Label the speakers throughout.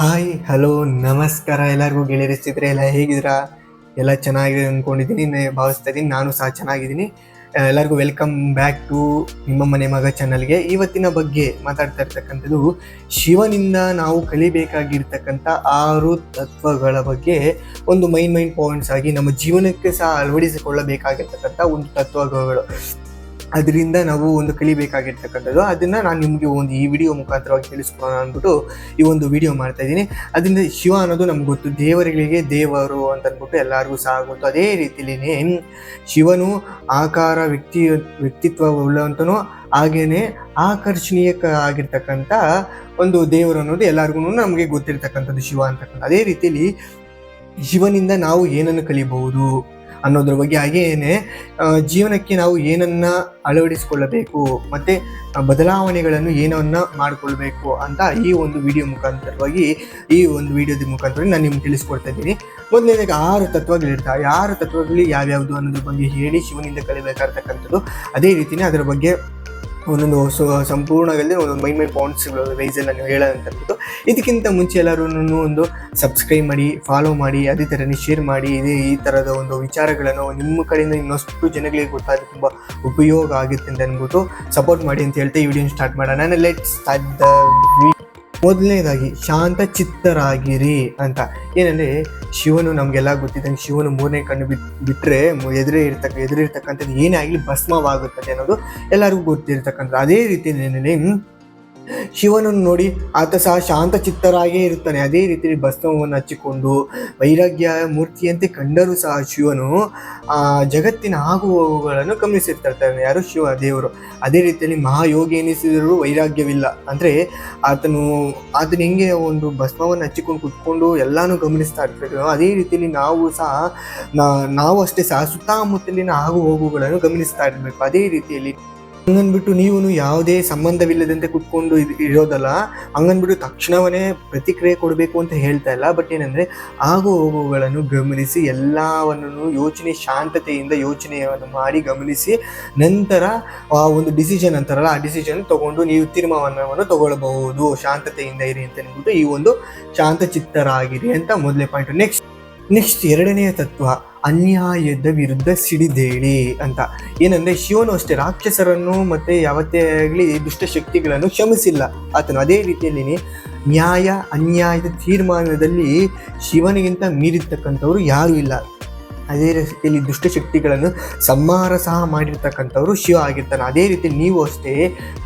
Speaker 1: Hi hello ನಮಸ್ಕಾರ ಎಲ್ಲರಿಗೂ ಗೆಳೆಯರಿಸ್ತಿದ್ರೆ ಎಲ್ಲ ಹೇಗಿದ್ದೀರಾ? ಎಲ್ಲ ಚೆನ್ನಾಗಿದೆ ಅಂದ್ಕೊಂಡಿದ್ದೀನಿ ಭಾವಿಸ್ತಾ ಇದ್ದೀನಿ. ನಾನು ಸಹ ಚೆನ್ನಾಗಿದ್ದೀನಿ. ಎಲ್ಲರಿಗೂ ವೆಲ್ಕಮ್ ಬ್ಯಾಕ್ ಟು ನಿಮ್ಮ ಮನೆ ಮಗ ಚಾನಲ್ಗೆ ಇವತ್ತಿನ ಬಗ್ಗೆ ಮಾತಾಡ್ತಾ ಇರ್ತಕ್ಕಂಥದ್ದು, ಶಿವನಿಂದ ನಾವು ಕಲಿಬೇಕಾಗಿರ್ತಕ್ಕಂಥ ಆರು ತತ್ವಗಳ ಬಗ್ಗೆ ಒಂದು ಮೈನ್ ಮೈನ್ ಪಾಯಿಂಟ್ಸ್ ಆಗಿ ನಮ್ಮ ಜೀವನಕ್ಕೆ ಸಹ ಅಳವಡಿಸಿಕೊಳ್ಳಬೇಕಾಗಿರ್ತಕ್ಕಂಥ ಒಂದು ತತ್ವಗಳು. ಅದರಿಂದ ನಾವು ಒಂದು ಕಲಿಬೇಕಾಗಿರ್ತಕ್ಕಂಥದ್ದು. ಅದನ್ನು ನಾನು ನಿಮಗೆ ಒಂದು ಈ ವಿಡಿಯೋ ಮುಖಾಂತರವಾಗಿ ತಿಳಿಸ್ಕೊಳ್ಳೋಣ ಅಂದ್ಬಿಟ್ಟು ಈ ಒಂದು ವಿಡಿಯೋ ಮಾಡ್ತಾ ಇದ್ದೀನಿ. ಅದರಿಂದ ಶಿವ ಅನ್ನೋದು ನಮ್ಗೆ ಗೊತ್ತು. ದೇವರುಗಳಿಗೆ ದೇವರು ಅಂತ ಅಂದ್ಬಿಟ್ಟು ಎಲ್ಲರಿಗೂ ಸಹ ಗೊತ್ತು. ಅದೇ ರೀತಿಲಿನೇ ಶಿವನು ಆಕಾರ ವ್ಯಕ್ತಿ ವ್ಯಕ್ತಿತ್ವ ಉಳ್ಳಂತನೂ ಹಾಗೇನೆ ಆಕರ್ಷಣೀಯ ಆಗಿರ್ತಕ್ಕಂಥ ಒಂದು ದೇವರು ಅನ್ನೋದು ಎಲ್ಲರಿಗೂ ನಮಗೆ ಗೊತ್ತಿರ್ತಕ್ಕಂಥದ್ದು ಶಿವ ಅಂತಕ್ಕಂಥ. ಅದೇ ರೀತಿಯಲ್ಲಿ ಶಿವನಿಂದ ನಾವು ಏನನ್ನು ಕಲಿಬಹುದು? ಅನ್ನೋದ್ರ ಬಗ್ಗೆ ಹಾಗೇನೆ ಜೀವನಕ್ಕೆ ನಾವು ಏನನ್ನ ಅಳವಡಿಸಿಕೊಳ್ಳಬೇಕು, ಮತ್ತೆ ಬದಲಾವಣೆಗಳನ್ನು ಏನನ್ನ ಮಾಡಿಕೊಳ್ಬೇಕು ಅಂತ ಈ ಒಂದು ವಿಡಿಯೋ ಮುಖಾಂತರವಾಗಿ, ಈ ಒಂದು ವಿಡಿಯೋದ ಮುಖಾಂತರ ನಾನು ನಿಮ್ಗೆ ತಿಳಿಸ್ಕೊಡ್ತಾ ಇದ್ದೀನಿ. ಮೊದಲನೇದಾಗಿ ಆರು ತತ್ವಗಳಿರ್ತಾವೆ ಆರು ತತ್ವಗಳು ಯಾವ್ಯಾವುದು ಅನ್ನೋದ್ರ ಬಗ್ಗೆ ಹೇಳಿ ಶಿವನಿಂದ ಕಲಿಬೇಕಾಗಿರ್ತಕ್ಕಂಥದ್ದು ಅದೇ ರೀತಿನೇ ಅದರ ಬಗ್ಗೆ ಒಂದೊಂದು ಹೊಸ, ಸಂಪೂರ್ಣದಲ್ಲಿ ಒಂದೊಂದು ಮೈ ಮೈ ಪಾಯಿಂಟ್ಸ್ ವೈಸಲ್ಲಿ ನಾನು ಹೇಳೋದಂತ ಅಂದ್ಬಿಟ್ಟು ಇದಕ್ಕಿಂತ ಮುಂಚೆ ಎಲ್ಲರೂ ಒಂದು ಸಬ್ಸ್ಕ್ರೈಬ್ ಮಾಡಿ ಫಾಲೋ ಮಾಡಿ, ಅದೇ ಥರನೇ ಶೇರ್ ಮಾಡಿ, ಇದೇ ಈ ಥರದ ಒಂದು ವಿಚಾರಗಳನ್ನು ನಿಮ್ಮ ಕಡೆಯಿಂದ ಇನ್ನಷ್ಟು ಜನಗಳಿಗೆ ಗೊತ್ತಾಗಿ ತುಂಬ ಉಪಯೋಗ ಆಗುತ್ತೆ ಅಂತ ಅಂದ್ಬಿಟ್ಟು ಸಪೋರ್ಟ್ ಮಾಡಿ ಅಂತ ಹೇಳ್ತಾ ಈ ವಿಡಿಯೋ ಸ್ಟಾರ್ಟ್ ಮಾಡೋಣ. ಲೆಟ್ ಸ್ಟಾರ್ಟ್ ದ ಮೊದಲನೇದಾಗಿ ಶಾಂತ ಚಿತ್ತರಾಗಿರಿ ಅಂತ. ಏನಂದ್ರೆ ಶಿವನು ನಮಗೆಲ್ಲ ಗೊತ್ತಿದ್ದಂಗೆ ಶಿವನು ಮೂರನೇ ಕಣ್ಣು ಬಿಟ್ ಬಿಟ್ಟರೆ ಎದುರೇ ಇರ್ತಕ್ಕ ಎದುರಿರ್ತಕ್ಕಂಥದ್ದು ಏನೇ ಆಗಲಿ ಭಸ್ಮವಾಗುತ್ತದೆ ಅನ್ನೋದು ಎಲ್ಲರಿಗೂ ಗೊತ್ತಿರ್ತಕ್ಕಂಥ ಅದೇ ರೀತಿ ಶಿವನನ್ನು ನೋಡಿ ಆತ ಸಹ ಶಾಂತ ಚಿತ್ತರಾಗೇ ಇರುತ್ತಾನೆ. ಅದೇ ರೀತಿಯಲ್ಲಿ ಭಸ್ಮವನ್ನು ಹಚ್ಚಿಕೊಂಡು ವೈರಾಗ್ಯ ಮೂರ್ತಿಯಂತೆ ಕಂಡರೂ ಸಹ ಶಿವನು, ಆ, ಜಗತ್ತಿನ ಹೋಗುಗಳನ್ನು ಗಮನಿಸಿರ್ತಿರ್ತಾನೆ ಯಾರು ಶಿವ? ದೇವರು. ಅದೇ ರೀತಿಯಲ್ಲಿ ಮಹಾಯೋಗಿ ಎನಿಸಿದರೂ ವೈರಾಗ್ಯವಿಲ್ಲ. ಅಂದರೆ ಆತನು, ಆತನ ಹೆಂಗೆ ಒಂದು ಭಸ್ಮವನ್ನು ಹಚ್ಚಿಕೊಂಡು ಕುತ್ಕೊಂಡು ಎಲ್ಲಾನು ಗಮನಿಸ್ತಾ ಇರ್ತಾರೆ ಅದೇ ರೀತಿಯಲ್ಲಿ ನಾವು ಸಹ ನಾವು ಅಷ್ಟೇ ಸಹ ಸುತ್ತಮುತ್ತಲಿನ ಆಗು ಹೋಗುಗಳನ್ನು ಗಮನಿಸ್ತಾ ಇರಬೇಕು. ಅದೇ ರೀತಿಯಲ್ಲಿ ಹಂಗನ್ಬಿಟ್ಟು ನೀವು ಯಾವುದೇ ಸಂಬಂಧವಿಲ್ಲದಂತೆ ಕುತ್ಕೊಂಡು ಇರೋದಲ್ಲ ಹಂಗನ್ಬಿಟ್ಟು ತಕ್ಷಣವೇ ಪ್ರತಿಕ್ರಿಯೆ ಕೊಡಬೇಕು ಅಂತ ಹೇಳ್ತಾ ಇಲ್ಲ. ಬಟ್ ಏನಂದ್ರೆ, ಆಗು ಹೋಗುಗಳನ್ನು ಗಮನಿಸಿ, ಎಲ್ಲವನ್ನು ಯೋಚನೆ ಶಾಂತತೆಯಿಂದ ಯೋಚನೆಯನ್ನು ಮಾಡಿ ಗಮನಿಸಿ, ನಂತರ ಆ ಒಂದು ಡಿಸಿಷನ್ ಅಂತಾರಲ್ಲ, ಆ ಡಿಸಿಷನ್ ತಗೊಂಡು ನೀವು ತೀರ್ಮಾನವನ್ನು ತಗೊಳ್ಬಹುದು. ಶಾಂತತೆಯಿಂದ ಇರಿ ಅಂತ ಅಂದ್ಬಿಟ್ಟು ಈ ಒಂದು ಶಾಂತ ಚಿತ್ತರಾಗಿರಿ ಅಂತ ಮೊದಲೇ ಪಾಯಿಂಟ್ ನೆಕ್ಸ್ಟ್ ನೆಕ್ಸ್ಟ್ ಎರಡನೆಯ ತತ್ವ. ಅನ್ಯಾಯದ ವಿರುದ್ಧ ಸಿಡಿದೇಳಿ ಅಂತ. ಏನಂದ್ರೆ ಶಿವನು ಅಷ್ಟೇ, ರಾಕ್ಷಸರನ್ನು ಮತ್ತೆ ಯಾವತ್ತೇ ಆಗಲಿ ದುಷ್ಟಶಕ್ತಿಗಳನ್ನು ಕ್ಷಮಿಸಿಲ್ಲ. ಆತನು ಅದೇ ರೀತಿಯಲ್ಲಿ ನ್ಯಾಯ, ಅನ್ಯಾಯದ ತೀರ್ಮಾನದಲ್ಲಿ ಶಿವನಿಗಿಂತ ಮೀರಿರ್ತಕ್ಕಂಥವ್ರು ಯಾರೂ ಇಲ್ಲ. ಅದೇ ರೀತಿಯಲ್ಲಿ ದುಷ್ಟಶಕ್ತಿಗಳನ್ನು ಸಂಹಾರ ಸಹ ಮಾಡಿರ್ತಕ್ಕಂಥವರು ಶಿವ ಆಗಿರ್ತಾನೆ. ಅದೇ ರೀತಿ ನೀವು ಅಷ್ಟೇ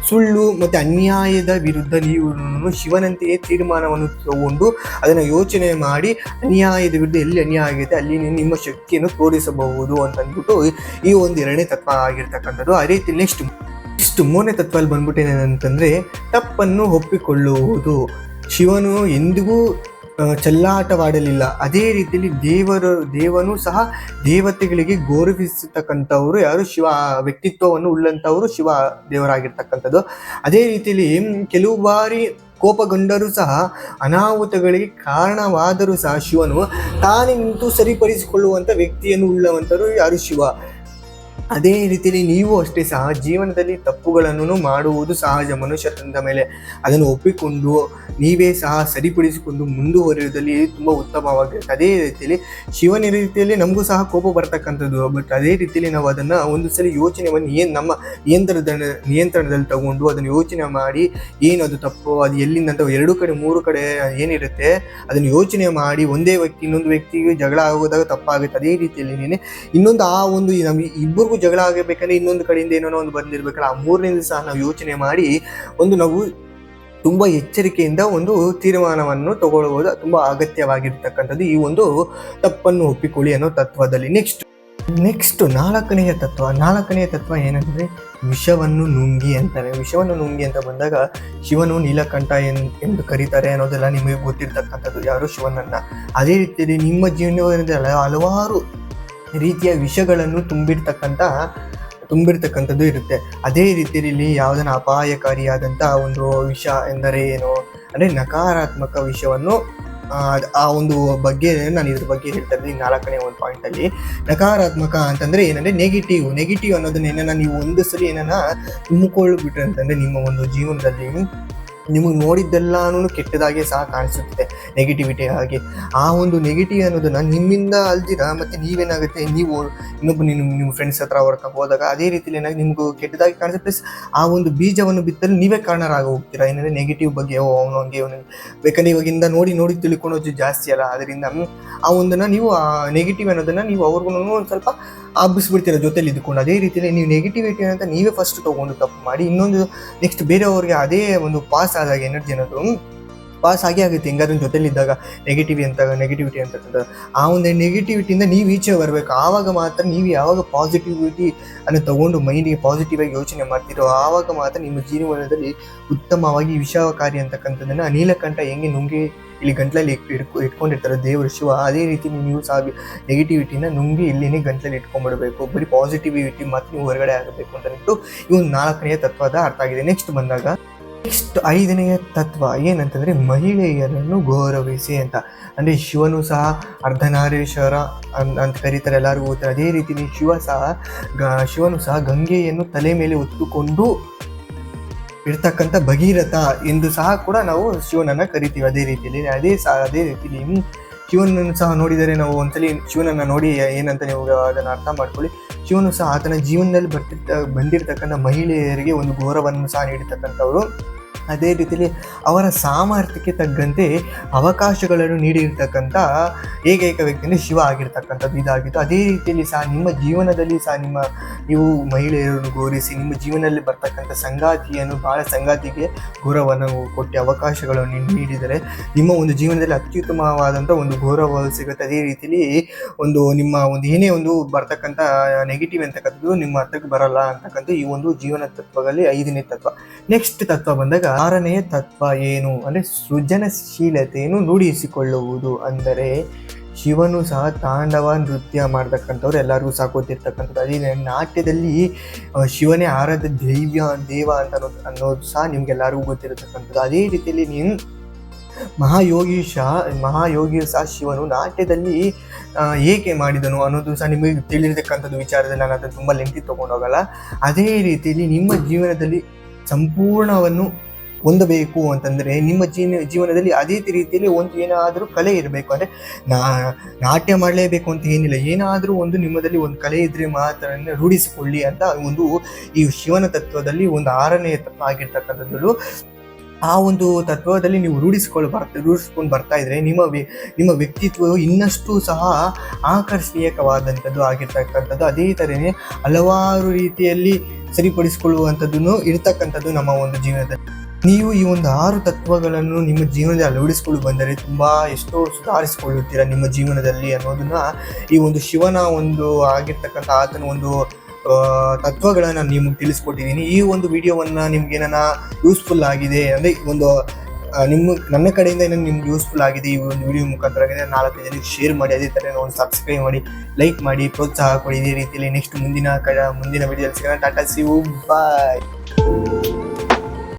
Speaker 1: ಸುಳ್ಳು ಮತ್ತು ಅನ್ಯಾಯದ ವಿರುದ್ಧ ನೀವು ಶಿವನಂತೆಯೇ ತೀರ್ಮಾನವನ್ನು ತಗೊಂಡು ಅದನ್ನು ಯೋಚನೆ ಮಾಡಿ ಅನ್ಯಾಯದ ವಿರುದ್ಧ ಎಲ್ಲಿ ಅನ್ಯಾಯ ಆಗಿದೆ ಅಲ್ಲಿ ನಿಮ್ಮ ಶಕ್ತಿಯನ್ನು ತೋರಿಸಬಹುದು ಅಂತಂದ್ಬಿಟ್ಟು ಈ ಒಂದು ಎರಡನೇ ತತ್ವ ಆಗಿರ್ತಕ್ಕಂಥದ್ದು. ಅದೇ ರೀತಿ ನೆಕ್ಸ್ಟ್ ನೆಕ್ಸ್ಟ್ ಮೂರನೇ ತತ್ವ ಅಲ್ಲಿ ಬಂದ್ಬಿಟ್ಟು ಏನಂತಂದ್ರೆ ತಪ್ಪನ್ನು ಒಪ್ಪಿಕೊಳ್ಳುವುದು. ಶಿವನು ಎಂದಿಗೂ ಆ, ಚೆಲ್ಲಾಟವಾಡಲಿಲ್ಲ. ಅದೇ ರೀತಿಯಲ್ಲಿ ದೇವರು, ದೇವನು ಸಹ ದೇವತೆಗಳಿಗೆ ಗೌರವಿಸತಕ್ಕಂಥವರು ಯಾರು? ಶಿವ ವ್ಯಕ್ತಿತ್ವವನ್ನು ಉಳ್ಳಂಥವರು ಶಿವ ದೇವರಾಗಿರ್ತಕ್ಕಂಥದ್ದು. ಅದೇ ರೀತಿಯಲ್ಲಿ ಕೆಲವು ಬಾರಿ ಕೋಪಗೊಂಡರೂ ಸಹ ಅನಾಹುತಗಳಿಗೆ ಕಾರಣವಾದರೂ ಸಹ ಶಿವನು ತಾನೇ ನಿಂತು ಸರಿಪಡಿಸಿಕೊಳ್ಳುವಂಥ ವ್ಯಕ್ತಿಯನ್ನು ಉಳ್ಳವಂತರು ಯಾರು? ಶಿವ. ಅದೇ ರೀತಿಯಲ್ಲಿ ನೀವು ಅಷ್ಟೇ ಸಹ ಜೀವನದಲ್ಲಿ ತಪ್ಪುಗಳನ್ನು ಮಾಡುವುದು ಸಹಜ ಮನುಷ್ಯತ್ವದ ಮೇಲೆ. ಅದನ್ನು ಒಪ್ಪಿಕೊಂಡು ನೀವೇ ಸಹ ಸರಿಪಡಿಸಿಕೊಂಡು ಮುಂದುವರಿಯುವುದರಲ್ಲಿ ತುಂಬ ಉತ್ತಮವಾಗಿರುತ್ತೆ. ಅದೇ ರೀತಿಯಲ್ಲಿ ಶಿವನ ರೀತಿಯಲ್ಲಿ ನಮಗೂ ಸಹ ಕೋಪ ಬರ್ತಕ್ಕಂಥದ್ದು ಬಟ್ ಅದೇ ರೀತಿಯಲ್ಲಿ ನಾವು ಅದನ್ನು ಒಂದು ಸಲ ಯೋಚನೆಯನ್ನು ಏನು ನಮ್ಮ ನಿಯಂತ್ರಣದ, ನಿಯಂತ್ರಣದಲ್ಲಿ ತಗೊಂಡು ಅದನ್ನು ಯೋಚನೆ ಮಾಡಿ ಏನು ಅದು ತಪ್ಪು, ಅದು ಎಲ್ಲಿಂದ ಅಂತ ಎರಡು ಕಡೆ, ಮೂರು ಕಡೆ ಏನಿರುತ್ತೆ, ಅದನ್ನು ಯೋಚನೆ ಮಾಡಿ ಒಂದೇ ವ್ಯಕ್ತಿ ಇನ್ನೊಂದು ವ್ಯಕ್ತಿಗೆ ಜಗಳ ಆಗೋದಾಗ ತಪ್ಪಾಗುತ್ತೆ. ಅದೇ ರೀತಿಯಲ್ಲಿ ಇನ್ನೊಂದು ಆ ಒಂದು ನಮಗೆ ಇಬ್ಬರಿಗೂ ಜಗಳ ಆಗಬೇಕಂದ್ರೆ ಇನ್ನೊಂದು ಕಡೆಯಿಂದ ಏನೋ ಒಂದು ಬಂದಿರ್ಬೇಕಲ್ಲ, ಆ ಮೂರನೇದು ಸಹ ನಾವು ಯೋಚನೆ ಮಾಡಿ ಒಂದು ನಾವು ತುಂಬ ಎಚ್ಚರಿಕೆಯಿಂದ ಒಂದು ತೀರ್ಮಾನವನ್ನು ತಗೊಳ್ಳುವುದು ತುಂಬ ಅಗತ್ಯವಾಗಿರ್ತಕ್ಕಂಥದ್ದು ಈ ಒಂದು ತಪ್ಪನ್ನು ಒಪ್ಪಿಕೊಳ್ಳಿ ಅನ್ನೋ ತತ್ವದಲ್ಲಿ. ನೆಕ್ಸ್ಟ್ ನೆಕ್ಸ್ಟ್ ನಾಲ್ಕನೆಯ ತತ್ವ ನಾಲ್ಕನೆಯ ತತ್ವ ಏನಂದ್ರೆ ವಿಷವನ್ನು ನುಂಗಿ ಅಂತಾರೆ ವಿಷವನ್ನು ನುಂಗಿ ಅಂತ ಬಂದಾಗ ಶಿವನು ನೀಲಕಂಠ ಎನ್, ಎಂದು ಕರೀತಾರೆ ಅನ್ನೋದೆಲ್ಲ ನಿಮಗೆ ಗೊತ್ತಿರ್ತಕ್ಕಂಥದ್ದು. ಯಾರು ಶಿವನನ್ನು? ಅದೇ ರೀತಿಯಲ್ಲಿ ನಿಮ್ಮ ಜೀವನದಲ್ಲಿ ಹಲ- ಹಲವಾರು ರೀತಿಯ ವಿಷಗಳನ್ನು ತುಂಬಿರ್ತಕ್ಕಂಥ ತುಂಬಿರ್ತಕ್ಕಂಥದ್ದು ಇರುತ್ತೆ. ಅದೇ ರೀತಿಯಲ್ಲಿ ಯಾವುದನ್ನು ಅಪಾಯಕಾರಿಯಾದಂಥ ಒಂದು ವಿಷ ಎಂದರೆ ಏನು? ಅಂದರೆ ನಕಾರಾತ್ಮಕ ವಿಷಯವನ್ನು ಆ, ಒಂದು ಬಗ್ಗೆ ನಾನು ಇದ್ರ ಬಗ್ಗೆ ಹೇಳ್ತಾ ಇದ್ದೀನಿ ನಾಲ್ಕನೇ ಒಂದು ಪಾಯಿಂಟಲ್ಲಿ ನಕಾರಾತ್ಮಕ ಅಂತಂದರೆ ಏನಂದರೆ ನೆಗೆಟಿವ್ ನೆಗೆಟಿವ್ ಅನ್ನೋದನ್ನ ಏನನ್ನ ನೀವು ಒಂದು ಸರಿ ಏನನ್ನ ತುಂಬಿಕೊಳ್ಳು ಅಂತಂದರೆ ಅಂತಂದ್ರೆ ನಿಮ್ಮ ಒಂದು ಜೀವನದಲ್ಲಿ ನಿಮಗೆ ನೋಡಿದ್ದೆಲ್ಲನೂ ಕೆಟ್ಟದಾಗೆ ಸಹ ಕಾಣಿಸುತ್ತಿದೆ. ನೆಗೆಟಿವಿಟಿ ಆಗಿ ಆ ಒಂದು ನೆಗೆಟಿವ್ ಅನ್ನೋದನ್ನು ನಿಮ್ಮಿಂದ ಅಲ್ದಿರ, ಮತ್ತು ನೀವೇನಾಗುತ್ತೆ, ನೀವು ಇನ್ನೊಬ್ಬ ನಿಮ್ಮ ನಿಮ್ಮ ಫ್ರೆಂಡ್ಸ್ ಹತ್ರ ಅವ್ರ ಹೋದಾಗ ಅದೇ ರೀತಿಲಿ ಏನಾಗಿ ನಿಮಗೆ ಕೆಟ್ಟದಾಗಿ ಕಾಣಿಸುತ್ತೆ. ಪ್ಲಸ್ ಆ ಒಂದು ಬೀಜವನ್ನು ಬಿತ್ತಲು ನೀವೇ ಕಾರಣರಾಗ ಹೋಗ್ತೀರಾ? ಏನಂದರೆ ನೆಗೆಟಿವ್ ಬಗ್ಗೆ, ಓ, ಅವನು ಹಂಗೆ, ಅವನು ಬೇಕಂದ್ರೆ ಇವಾಗಿಂದ ನೋಡಿ ನೋಡಿ ತಿಳ್ಕೊಳೋದು ಜಾಸ್ತಿ ಅಲ್ಲ. ಅದರಿಂದ ಆ ಒಂದನ್ನು ನೀವು, ಆ ನೆಗೆಟಿವ್ ಅನ್ನೋದನ್ನು ನೀವು ಅವ್ರಿಗೂ ಒಂದು ಸ್ವಲ್ಪ ಹಬ್ಬಿಸ್ಬಿಡ್ತೀರ ಜೊತೆಲಿ ಇದ್ಕೊಂಡು. ಅದೇ ರೀತಿಯಲ್ಲಿ ನೀವು ನೆಗೆಟಿವಿಟಿ ಅಂತ ನೀವೇ ಫಸ್ಟ್ ತಗೊಂಡು ತಪ್ಪು ಮಾಡಿ, ಇನ್ನೊಂದು ನೆಕ್ಸ್ಟ್ ಬೇರೆಯವ್ರಿಗೆ ಅದೇ ಒಂದು ಪಾಸ್ ಆದಾಗ ಎನರ್ಜಿ ಅನ್ನೋದು ಪಾಸ್ ಆಗೇ ಆಗುತ್ತೆ ಹೆಂಗಾದ್ರೂ ಜೊತೆಲಿ ಇದ್ದಾಗ ನೆಗೆಟಿವ್ ಅಂತ ನೆಗೆಟಿವಿಟಿ ಅಂತ ಆ ಒಂದು ನೆಗೆಟಿವಿಟಿಯಿಂದ ನೀವು ಈಚೆ ಬರಬೇಕು. ಆವಾಗ ಮಾತ್ರ ನೀವು ಯಾವಾಗ ಪಾಸಿಟಿವಿಟಿ ಅನ್ನು ತಗೊಂಡು ಮೈಂಡಿಗೆ ಪಾಸಿಟಿವ್ ಆಗಿ ಯೋಚನೆ ಮಾಡ್ತೀರೋ, ಆವಾಗ ಮಾತ್ರ ನಿಮ್ಮ ಜೀವನದಲ್ಲಿ ಉತ್ತಮವಾಗಿ ವಿಷಾವಕಾರಿ ಅಂತಕ್ಕಂಥದ್ದನ್ನು ನೀಲಕಂಠ ಹೆಂಗೆ ನುಂಗಿ ಇಲ್ಲಿ ಗಂಟ್ಲಲ್ಲಿ ಇಟ್- ಇಟ್ಕೊ, ಇಟ್ಕೊಂಡಿರ್ತಾರೆ ದೇವರು ಶಿವ, ಅದೇ ರೀತಿ ನೀವು ಸಹ ನೆಗೆಟಿವಿಟಿನ ನುಂಗಿ ಇಲ್ಲಿನೇ ಗಂಟ್ಲಲ್ಲಿ ಇಟ್ಕೊಂಡ್ಬಿಡಬೇಕು. ಬರೀ ಪಾಸಿಟಿವಿಟಿ ಮಾತ್ರ ನೀವು ಹೊರಗಡೆ ಆಗಬೇಕು ಅಂತ ಅಂದ್ಬಿಟ್ಟು ಈ ನಾಲ್ಕನೆಯ ತತ್ವದ ಅರ್ಥ ಆಗಿದೆ. ನೆಕ್ಸ್ಟ್ ಬಂದಾಗ ನೆಕ್ಸ್ಟ್ ಐದನೆಯ ತತ್ವ ಏನಂತಂದರೆ ಮಹಿಳೆಯರನ್ನು ಗೌರವಿಸಿ ಅಂತ. ಅಂದರೆ ಶಿವನು ಸಹ ಅರ್ಧನಾರೇಶ್ವರ ಅಂತ ಕರೀತಾರೆ ಎಲ್ಲರಿಗೂ ಗೊತ್ತಿಲ್ಲ ಅದೇ ರೀತಿ ಶಿವ ಸಹ ಗ- ಶಿವನು ಸಹ ಗಂಗೆಯನ್ನು ತಲೆ ಮೇಲೆ ಹೊತ್ತುಕೊಂಡು ಇರ್ತಕ್ಕಂಥ ಭಗೀರಥ ಎಂದು ಸಹ ಕೂಡ ನಾವು ಶಿವನನ್ನು ಕರಿತೀವಿ. ಅದೇ ರೀತಿಯಲ್ಲಿ ಅದೇ ಸಹ ಅದೇ ಹ್ಮ್, ಶಿವನನ್ನು ಸಹ ನೋಡಿದರೆ ನಾವು ಒಂದ್ಸಲಿ ಶಿವನನ್ನು ನೋಡಿ ಏನಂತ ನೀವು ಅದನ್ನು ಅರ್ಥ ಮಾಡ್ಕೊಳ್ಳಿ. ಶಿವನು ಸಹ ಆತನ ಜೀವನದಲ್ಲಿ ಬರ್ತಿರ್ತ ಬಂದಿರತಕ್ಕಂಥ ಮಹಿಳೆಯರಿಗೆ ಒಂದು ಗೌರವವನ್ನು ಸಹ ನೀಡಿರ್ತಕ್ಕಂಥವ್ರು. ಅದೇ ರೀತಿಯಲ್ಲಿ ಅವರ ಸಾಮರ್ಥ್ಯಕ್ಕೆ ತಗ್ಗಂತೆ ಅವಕಾಶಗಳನ್ನು ನೀಡಿರ್ತಕ್ಕಂಥ ಏಕೈಕ ವ್ಯಕ್ತಿ ಅಂದರೆ ಶಿವ ಆಗಿರ್ತಕ್ಕಂಥದ್ದು ಇದಾಗಿತ್ತು ಅದೇ ರೀತಿಯಲ್ಲಿ ಸಹ ನಿಮ್ಮ ಜೀವನದಲ್ಲಿ ಸಹ ನಿಮ್ಮ ನೀವು ಮಹಿಳೆಯರನ್ನು ಗೌರವಿಸಿ ನಿಮ್ಮ ಜೀವನದಲ್ಲಿ ಬರ್ತಕ್ಕಂಥ ಸಂಗಾತಿಯನ್ನು ಭಾಳ ಸಂಗಾತಿಗೆ ಗೌರವವನ್ನು ಕೊಟ್ಟು ಅವಕಾಶಗಳನ್ನು ನೀಡಿದರೆ ನಿಮ್ಮ ಒಂದು ಜೀವನದಲ್ಲಿ ಅತ್ಯುತ್ತಮವಾದಂಥ ಒಂದು ಗೌರವ ಸಿಗುತ್ತೆ. ಅದೇ ರೀತಿಯಲ್ಲಿ ಒಂದು ನಿಮ್ಮ ಒಂದು ಏನೇ ಒಂದು ಬರ್ತಕ್ಕಂಥ ನೆಗೆಟಿವ್ ಅಂತಕ್ಕಂಥದ್ದು ನಿಮ್ಮ ಅರ್ಥಕ್ಕೆ ಬರಲ್ಲ ಅಂತಕ್ಕಂಥ ಈ ಒಂದು ಜೀವನ ತತ್ವದಲ್ಲಿ ಐದನೇ ತತ್ವ. ನೆಕ್ಸ್ಟ್ ತತ್ವ ಬಂದಾಗ ಆರನೆಯ ತತ್ವ ಏನು? ಅಂದರೆ ಸೃಜನಶೀಲತೆಯನ್ನು ನುಡಿಸಿಕೊಳ್ಳುವುದು ಅಂದರೆ ಶಿವನು ಸಹ ತಾಂಡವ ನೃತ್ಯ ಮಾಡ್ತಕ್ಕಂಥವ್ರು, ಎಲ್ಲರಿಗೂ ಸಹ ಗೊತ್ತಿರ್ತಕ್ಕಂಥದ್ದು. ಅದೇ ನಾಟ್ಯದಲ್ಲಿ ಶಿವನೇ ಆರಾಧ ದೈವ್ಯ, ದೇವ ಅಂತ ಅನ್ನೋದು ಅನ್ನೋದು ಸಹ ನಿಮ್ಗೆಲ್ಲರಿಗೂ ಗೊತ್ತಿರತಕ್ಕಂಥದ್ದು. ಅದೇ ರೀತಿಯಲ್ಲಿ ನೀನು ಮಹಾಯೋಗೀಶ ಮಹಾಯೋಗಿ ಸಹ ಶಿವನು ನಾಟ್ಯದಲ್ಲಿ ಏಕೆ ಮಾಡಿದನು ಅನ್ನೋದು ಸಹ ನಿಮಗೆ ತಿಳಿದಿರ್ತಕ್ಕಂಥದ್ದು ವಿಚಾರದಲ್ಲಿ ನಾನು ಅದನ್ನು ತುಂಬ ಲೆಂತಿ ತೊಗೊಂಡೋಗಲ್ಲ. ಅದೇ ರೀತಿಯಲ್ಲಿ ನಿಮ್ಮ ಜೀವನದಲ್ಲಿ ಸಂಪೂರ್ಣವನ್ನು ಹೊಂದಬೇಕು ಅಂತಂದರೆ ನಿಮ್ಮ ಜೀವ ಜೀವನದಲ್ಲಿ ಅದೇ ರೀತಿಯಲ್ಲಿ ಒಂದು ಏನಾದರೂ ಕಲೆ ಇರಬೇಕು. ಅಂದರೆ ನಾ, ನಾಟ್ಯ ಮಾಡಲೇಬೇಕು ಅಂತ ಏನಿಲ್ಲ. ಏನಾದರೂ ಒಂದು ನಿಮ್ಮದಲ್ಲಿ ಒಂದು ಕಲೆ ಇದ್ದರೆ ಮಾತ್ರ ರೂಢಿಸಿಕೊಳ್ಳಿ ಅಂತ ಒಂದು ಈ ಶಿವನ ತತ್ವದಲ್ಲಿ ಒಂದು ಆರನೇ ತತ್ವ ಆಗಿರ್ತಕ್ಕಂಥದ್ದು ಆ ಒಂದು ತತ್ವದಲ್ಲಿ ನೀವು ರೂಢಿಸಿಕೊಂಡು ಬರ್ತಾ, ರೂಢಿಸ್ಕೊಂಡು ಬರ್ತಾ ಇದ್ರೆ ನಿಮ್ಮ ವ್ಯ- ನಿಮ್ಮ ವ್ಯಕ್ತಿತ್ವವು ಇನ್ನಷ್ಟು ಸಹ ಆಕರ್ಷಣೀಯಕವಾದಂಥದ್ದು ಆಗಿರ್ತಕ್ಕಂಥದ್ದು. ಅದೇ ಥರನೇ ಹಲವಾರು ರೀತಿಯಲ್ಲಿ ಸರಿಪಡಿಸಿಕೊಳ್ಳುವಂಥದ್ದು ಇರ್ತಕ್ಕಂಥದ್ದು ನಮ್ಮ ಒಂದು ಜೀವನದಲ್ಲಿ. ನೀವು ಈ ಒಂದು ಆರು ತತ್ವಗಳನ್ನು ನಿಮ್ಮ ಜೀವನದಲ್ಲಿ ಅಳವಡಿಸಿಕೊಂಡು ಬಂದರೆ ತುಂಬ ಎಷ್ಟೋ ಸುಧಾರಿಸಿಕೊಳ್ಳುತ್ತೀರಾ ನಿಮ್ಮ ಜೀವನದಲ್ಲಿ ಅನ್ನೋದನ್ನ ಈ ಒಂದು ಶಿವನ ಒಂದು ಆಗಿರ್ತಕ್ಕಂಥ ಆತನ ಒಂದು ತತ್ವಗಳನ್ನು ನಿಮಗೆ ತಿಳಿಸ್ಕೊಟ್ಟಿದ್ದೀನಿ ಈ ಒಂದು ವಿಡಿಯೋವನ್ನ ನಿಮ್ಗೆ ಏನಾನ ಯೂಸ್ಫುಲ್ ಆಗಿದೆ ಅಂದ್ರೆ ಒಂದು ನಿಮ್ಮ, ನನ್ನ ಕಡೆಯಿಂದ ಏನೋ ನಿಮ್ಗೆ ಯೂಸ್ಫುಲ್ ಆಗಿದೆ ಈ ಒಂದು ವಿಡಿಯೋ ಮುಖಾಂತರ ಆಗಿದೆ ನಾಲ್ಕು ಜನಕ್ಕೆ ಶೇರ್ ಮಾಡಿ, ಅದೇ ಥರ ಒಂದು ಸಬ್ಸ್ಕ್ರೈಬ್ ಮಾಡಿ ಲೈಕ್ ಮಾಡಿ, ಪ್ರೋತ್ಸಾಹ ಕೊಡಿ. ಇದೇ ರೀತಿಯಲ್ಲಿ ನೆಕ್ಸ್ಟ್ ಮುಂದಿನ ಕಡ, ಮುಂದಿನ ವಿಡಿಯೋ ಸಿಗೋಣ. ಟಾಟಾ ಸಿವು ಬಾಯ್